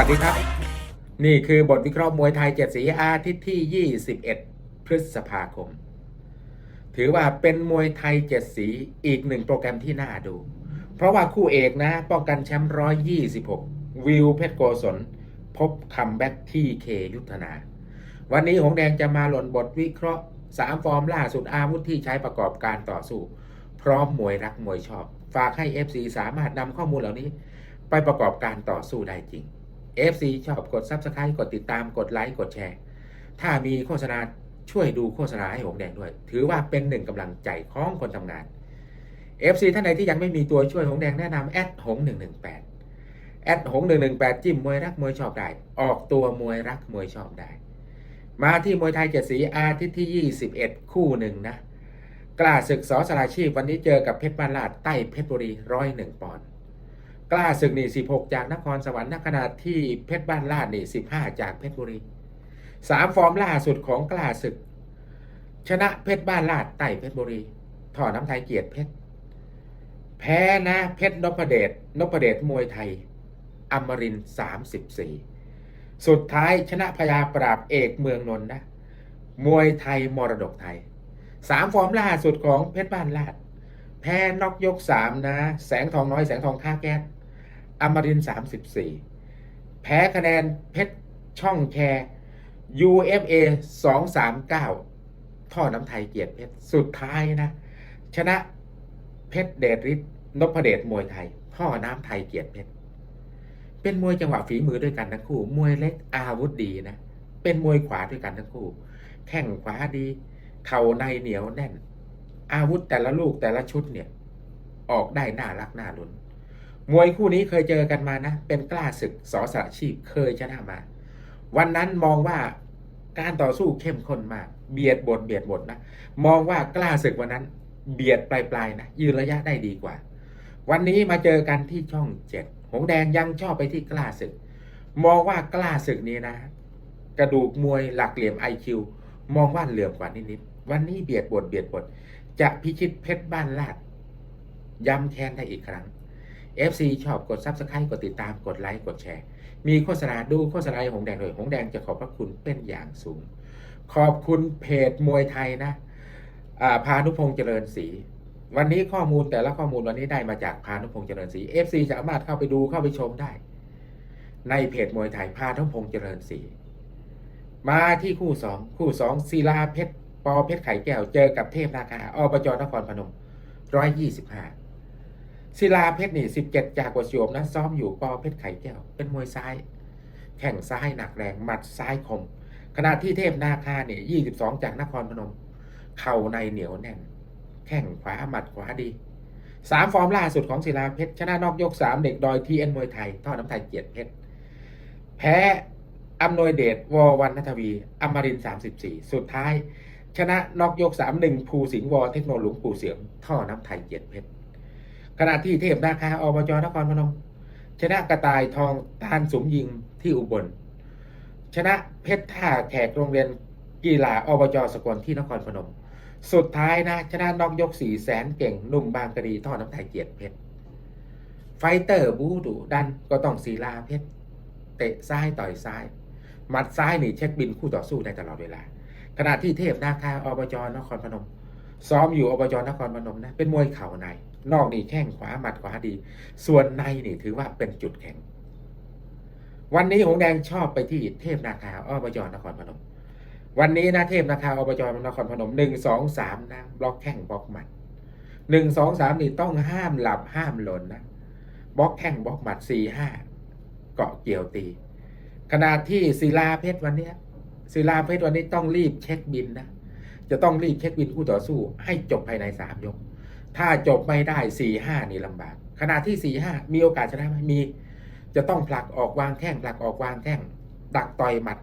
วัสดีครับ นี่คือบทวิเคราะห์มวยไทยเจ็ดสีอาทิตย์ที่ 21 พฤษภาคม ถือว่าเป็นมวยไทยเจ็ดสีอีกหนึ่งโปรแกรมที่น่าดู เพราะว่าคู่เอกนะ ป้องกันแชมป์126วิวเพชรโกศลพบคัมแบ็กที่เคยุทธนา วันนี้หงแดงจะมาหล่นบทวิเคราะห์3ฟอร์มล่าสุดอาวุธที่ใช้ประกอบการต่อสู้ พร้อมมวยรักมวยชอบ ฝากให้ FC สามารถนำข้อมูลเหล่านี้ไปประกอบการต่อสู้ได้จริง FC ชอบกด Subscribe กดติดตามกดไลค์กดแชร์ ถ้ามีโฆษณาช่วยดูโฆษณาให้หงแดงด้วย ถือว่าเป็นหนึ่งกำลังใจของคนทำงาน FC ท่านใดที่ยังไม่มีตัวช่วยหงแดงแนะนำแอดหง118แอดหง118 จิ้มมวยรักมวยชอบได้ ออกตัวมวยรักมวยชอบได้ มาที่มวยไทยเจ็ดสีอาทิตย์ที่ 21 คู่หนึ่งนะ กล้าศึกสอสลาชีพวันนี้เจอกับเพชรบ้านลาดใต้เพชรบุรีร้อยหนึ่งปอนด์ กล้าศึกนี่16จากนครสวรรค์ณขณะที่เพชรบ้านลาดนี่15จากเพชรบุรีสามฟอร์มล่าสุดของกล้าศึก ชนะเพชรบ้านลาดใต้เพชรบุรีถอน้ำไทยเกียรติเพชรแพ้นะเพชรนพเดชนพเดชมวยไทย อมรินสามสิบสี่สุดท้ายชนะพยาปราบเอกเมืองนนท์นะมวยไทยมรดกไทยสามฟอร์มล่าสุดของเพชรบ้านลาดแพ้น็อกยกสามนะ แสงทองน้อยแสงทองค่าแก๊ส อมรินสามสิบสี่แพ้คะแนนเพชรช่องแคร์ UFA สองสามเก้าท่อน้ำไทยเกียรติเพชร สุดท้ายนะ ชนะเพชรเดชฤทธิ์นพเดชมวยไทย ท่อน้ำไทยเกียรติเพชร เป็นมวยจังหวะฝีมือด้วยกันทั้งคู่ มวยเล็กอาวุธดีนะ เป็นมวยขวาด้วยกันทั้งคู่ แข้งขวาดี เข่าในเหนียวแน่น อาวุธแต่ละลูกแต่ละชุดเนี่ย ออกได้น่ารักน่าลุ้น มวยคู่นี้เคยเจอกันมานะ เป็นกล้าศึกสอสระชีพเคยชนะมา วันนั้นมองว่าการต่อสู้เข้มข้นมาก เบียดบทเบียดบทนะ มองว่ากล้าศึกวันนั้น เบียดปลายๆนะยืนระยะได้ดีกว่า วันนี้มาเจอกันที่ช่องเจ็ดหงแดงยังชอบไปที่กล้าศึก มองว่ากล้าศึกนี้นะ กระดูกมวยหลักเหลี่ยมไอคิวมองว่าเหลื่อมกว่านิดๆวันนี้เบียดบทเบียดบทจะพิชิตเพชรบ้านลาดย้ำแค้นได้อีกครั้ง FC ชอบกด Subscribe กดติดตามกดไลค์กดแชร์ มีโฆษณาดูโฆษณาของแดงเลยของแดงจะขอบพระคุณเป็นอย่างสูง ขอบคุณเพจมวยไทยนะพานุพงษ์เจริญศรีวันนี้ข้อมูลแต่ละข้อมูลวันนี้ได้มาจากพานุพงษ์เจริญศรี FC สามารถเข้าไปดูเข้าไปชมได้ ในเพจมวยไทยพานุพงษ์เจริญศรีมาที่คู่สองคู่สองศิลาเพชรปอเพชรไข่แก้วเจอกับเทพนาคาอบจนครพนมร้อยยี่สิบห้า ศิลาเพชรนี่สิบเจ็ดจากกว่าโยมนะซ้อมอยู่ปอเพชรไข่แก้วเป็นมวยซ้าย แข่งซ้ายหนักแรงหมัดซ้ายคม ขณะที่เทพนาคาเนี่ยยี่สิบสองจากนครพนม เข่าในเหนียวแน่น แข้งขวาหมัดขวาดีสามฟอร์มล่าสุดของศิลาเพชรชนะนอกยกสามเด็กดอยทีเอ็นมวยไทยท่อน้ำไทยเกียรติเพชรแพ้อำนวยเดชววันนัทวีอมรินสามสิบสี่สุดท้าย ชนะนอกยกสามหนึ่งภูสิงห์วอเทคโนโลยีหลวงปู่เสียงท่อน้ำไทยเกียรติเพชร ขณะที่เทพนาคาอบจนครพนม ชนะกระต่ายทองตานสมยิงที่อุบล ชนะเพชรท่าแขกโรงเรียนกีฬาอบจสกลที่นครพนม สุดท้ายนะ ชนะนอกยกสี่แสนเก่งหนุ่มบางกะดีท่อน้ำไทยเกียรติเพชรไฟเตอร์บูดุดันก็ต้องศีลาเพชรเตะซ้ายต่อยซ้ายหมัดซ้ายนี่เช็คบินคู่ต่อสู้ได้ตลอดเวลา ขณะที่เทพนาคาอบจนครพนม ซ้อมอยู่อบจนครพนมนะเป็นมวยเข่าใน นอกนี่แข้งขวาหมัดขวาดี ส่วนในนี่ถือว่าเป็นจุดแข็ง วันนี้หงแดงชอบไปที่เทพนาคาอบจนครพนม วันนี้นะเทพนาคาอบจนครพนมหนึ่งสองสามนะบล็อกแข้งบล็อกหมัดหนึ่งสองสามนี่ต้องห้ามหลับห้ามหล่นนะบล็อกแข้งบล็อกหมัดสี่ห้าเกาะเกี่ยวตี ขณะที่ศิลาเพชรวันนี้ศิลาเพชรวันนี้ต้องรีบเช็คบินนะจะต้องรีบเช็คบินคู่ต่อสู้ให้จบภายในสามยก ถ้าจบไม่ได้สี่ห้านี่ลำบาก ขณะที่สี่ห้ามีโอกาสชนะไหมมี จะต้องผลักออกวางแข้งผลักออกวางแข้งดักต่อยหมัด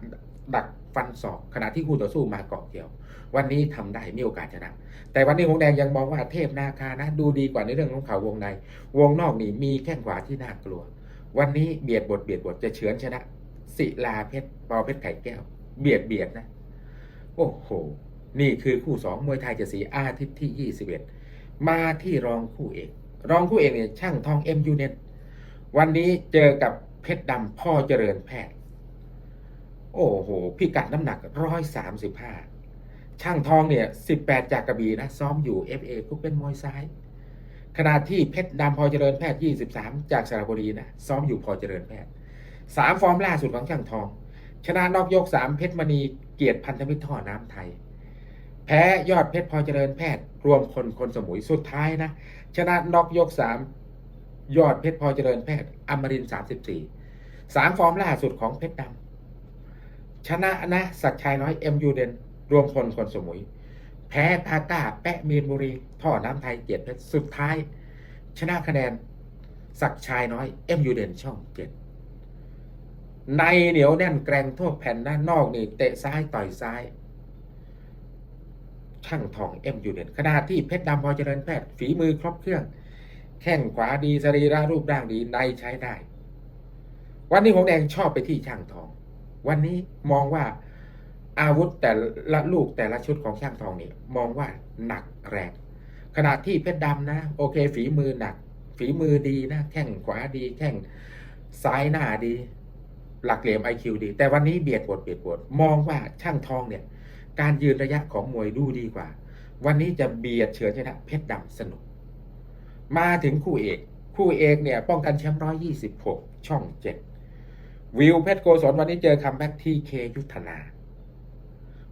ดักฟันศอก ขณะที่คู่ต่อสู้มาเกาะเกี่ยว วันนี้ทำได้มีโอกาสชนะ แต่วันนี้หงแดงยังมองว่าเทพนาคานะ ดูดีกว่าในเรื่องของเขาวงใน วงนอกนี่มีแข้งขวาที่น่ากลัว วันนี้เบียดบทเบียดบทจะเฉือนชนะ ศิลาเพชรปอเพชรไข่แก้ว เบียดเบียดนะ โอ้โห นี่คือคู่สองมวยไทยเจะสีอาทิตย์ที่21 มาที่รองคู่เอก รองคู่เอกเนี่ยช่างทองเอ็มยูเน็ตวันนี้เจอกับเพชรดำพ่อเจริญแพทย์ โอ้โห พิกัดน้ำหนักร้อยสามสิบห้าช่างทองเนี่ยสิบแปดจากกระบี่นะ ซ้อมอยู่ FA ก็เป็นมวยซ้าย ขณะที่เพชรดำพอเจริญแพทย์ยี่สิบสามจากสระบุรีนะ ซ้อมอยู่พอเจริญแพทย์สามฟอร์มล่าสุดของช่างทอง ชนะนอกยกสามเพชรมณีเกียรติพันธมิตรท่อน้ำไทย แพ้ยอดเพชรพอเจริญแพทย์ รวมคนคนสมุยสุดท้ายนะ ชนะน็อกยกสามยอดเพชรพอเจริญแพทย์อมรินสามสิบสี่สามฟอร์มล่าสุดของเพชรดำชนะนะสักชัยน้อยเอ็มยูเดนรวมพลคนสมุย แพ้พาต้าแปะมีนบุรี ท่อน้ำไทยเกียรติเพชรสุดท้าย ชนะคะแนนสักชัยน้อยเอ็มยูเดนช่องเจ็ดในเหนียวแน่นแกร่งทั่วแผ่นด้านนอกนี่เตะซ้ายต่อยซ้าย ช่างทองเอ็มยูเดนขณะที่เพชรดำพอเจริญแพทย์ฝีมือครบเครื่อง แข้งขวาดีสรีระรูปร่างดีในใช้ได้ วันนี้หงแดงชอบไปที่ช่างทอง วันนี้มองว่าอาวุธแต่ละลูกแต่ละชุดของช่างทองนี่มองว่าหนักแรงขณะที่เพชรดำนะ โอเค ฝีมือหนัก ฝีมือดีนะ แข้งขวาดี แข้งซ้ายหน้าดี หลักเหลี่ยมไอคิวดี แต่วันนี้เบียดปวดเบียดปวดมองว่าช่างทองเนี่ย การยืนระยะของมวยดูดีกว่า วันนี้จะเบียดเฉือนชนะเพชรดำสนุก มาถึงคู่เอก คู่เอกเนี่ยป้องกันแชมป์ร้อยยี่สิบหกช่องเจ็ดวิวเพชรโกศลวันนี้เจอคัมแบ็กทีเคยุทธนา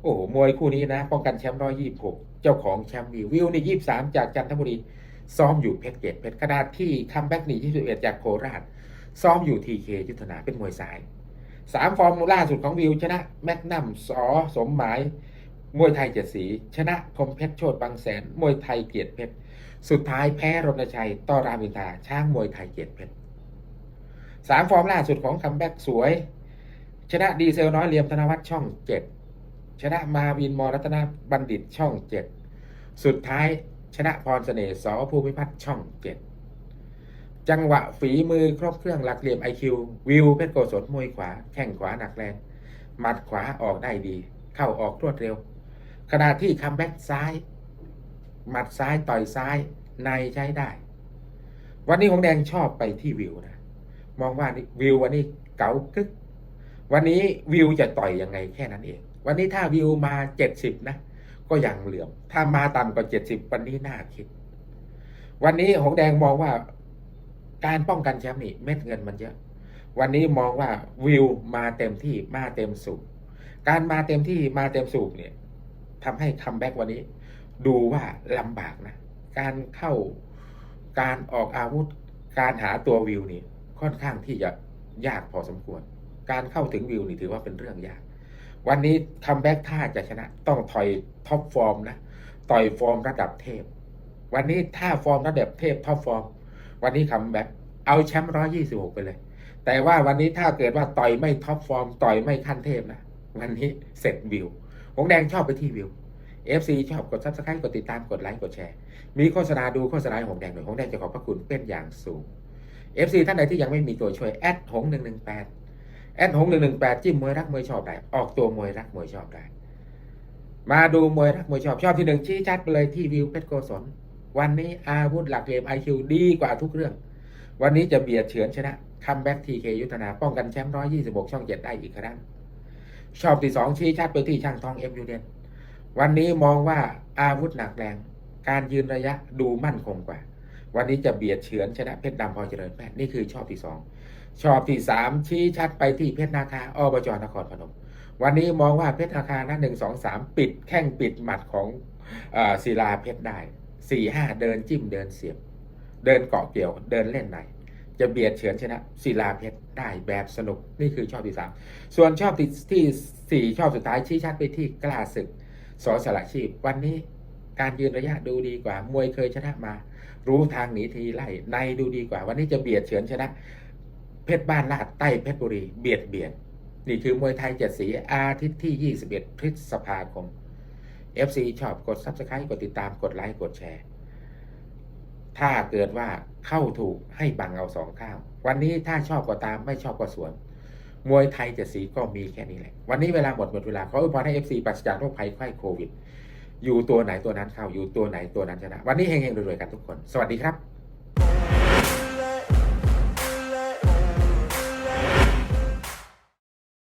โอ้โหมวยคู่นี้นะ ป้องกันแชมป์ร้อยยี่สิบหกเจ้าของแชมป์วิววิวนี่ยี่สามจากจันทบุรีซ้อมอยู่เพชรเกตเพชรขณะที่คัมแบ็กนี่ยี่สิบเอ็ดจากโคราชซ้อมอยู่ทีเคยุทธนาเป็นมวยสายสามฟอร์มล่าสุดของวิวชนะแมกนัมสอสมหมาย มวยไทยเจ็ดสี ชนะคมเพชรโชตบางแสน มวยไทยเกียรติเพชร สุดท้ายแพ้รณชัย ต่อรามินทาช้างมวยไทยเกียรติเพชรสามฟอร์มล่าสุดของคัมแบ็กสวย ชนะดีเซลน้อยเหลียมธนวัฒน์ช่องเจ็ดชนะมาวินมอรัตนบัณฑิตช่องเจ็ดสุดท้ายชนะพรเสน่ห์สอภูมิพัฒน์ช่องเจ็ดจังหวะฝีมือครบเครื่องหลักเหลี่ยมไอคิววิวเพชรโกศลมวยขวา แข้งขวาหนักแรง หมัดขวาออกได้ดี เข้าออกรวดเร็ว ขณะที่คัมแบ็กซ้าย หมัดซ้ายต่อยซ้ายในใช้ได้ วันนี้ของแดงชอบไปที่วิวนะ มองว่านี่วิววันนี้เก๋ากึก วันนี้วิวจะต่อยยังไงแค่นั้นเอง วันนี้ถ้าวิวมาเจ็ดสิบนะ ก็ยังเหลื่อม ถ้ามาต่ำกว่าเจ็ดสิบวันนี้น่าคิด วันนี้หงแดงมองว่าการป้องกันแชมป์นี่เม็ดเงินมันเยอะ วันนี้มองว่าวิวมาเต็มที่มาเต็มสูบการมาเต็มที่มาเต็มสูบเนี่ย ทำให้คัมแบ็กวันนี้ ดูว่าลำบากนะ การเข้าการออกอาวุธ การหาตัววิวนี่ค่อนข้างที่จะยากพอสมควร การเข้าถึงวิวนี่ถือว่าเป็นเรื่องยาก วันนี้คัมแบ็กถ้าจะชนะ ต้องถอยท็อปฟอร์มนะต่อยฟอร์มระดับเทพ วันนี้ถ้าฟอร์มระดับเทพท็อปฟอร์ม วันนี้คัมแบ็กเอาแชมป์ร้อยี่สิบหกไปเลย แต่ว่าวันนี้ถ้าเกิดว่าต่อยไม่ท็อปฟอร์ม ต่อยไม่ขั้นเทพนะ วันนี้เสร็จวิว หงแดงชอบไปที่วิว FC ชอบกด subscribe กดติดตามกดไลค์กดแชร์ มีโฆษณาดูโฆษณาหงแดงหน่อยหงแดงจะขอบพระคุณเป็นอย่างสูง FC ท่านใดที่ยังไม่มีตัวช่วยแอดหงหนึ่งหนึ่งแปดแอดหงหนึ่งหนึ่งแปดจิ้มมวยรักมวยชอบได้ออกตัวมวยรักมวยชอบได้มาดูมวยรักมวยชอบชอบที่หนึ่งชี้ชัดไปเลยที่วิวเพชรโกศลวันนี้อาวุธหลักเหลี่ยมไอคิวดีกว่าทุกเรื่อง วันนี้จะเบียดเฉือนชนะคัมแบ็กทีเคยุทธนาป้องกันแชมป์ร้อยยี่สิบหกช่องเจ็ดได้อีกครั้ง ชอบที่สองชี้ชัดไปที่ช่างทองเอ็มยูเดนวันนี้มองว่าอาวุธหนักแรง การยืนระยะดูมั่นคงกว่า วันนี้จะเบียดเฉือนชนะเพชรดำพอเจริญแพทย์นี่คือชอบที่สองชอบที่สามชี้ชัดไปที่เพชรนาคาอบจนครพนม วันนี้มองว่าเพชรนาคานะหนึ่งสองสามปิดแข้งปิดหมัดของศิลาเพชรได้สี่ห้าเดินจิ้มเดินเสียบ เดินเกาะเกี่ยวเดินเล่นใน จะเบียดเฉือนชนะศิลาเพชรได้แบบสนุกนี่คือชอบที่สามส่วนชอบที่ที่สี่ชอบสุดท้ายชี้ชัดไปที่กล้าศึกสอสละชีพ วันนี้การยืนระยะดูดีกว่า มวยเคยชนะมา รู้ทางหนีทีไล่ในดูดีกว่า วันนี้จะเบียดเฉือนชนะ เพชรบ้านลาดใต้เพชรบุรีเบียดเบียดนี่คือมวยไทยเจ็ดสีอาทิตย์ที่ 21 พฤษภาคม FC ชอบกด Subscribe กดติดตามกดไลค์กดแชร์ ถ้าเกิดว่าเข้าถูกให้บังเอาสองข้าง วันนี้ถ้าชอบก็ตามไม่ชอบก็สวน มวยไทยเจ็ดสีก็มีแค่นี้แหละ วันนี้เวลาหมดหมดเวลาขออวยพรให้ FC ปราศจากโรคภัยไข้โควิด อยู่ตัวไหนตัวนั้นเข้าอยู่ตัวไหนตัวนั้นชนะ วันนี้เฮงๆรวยๆกันทุกคน สวัสดีครับ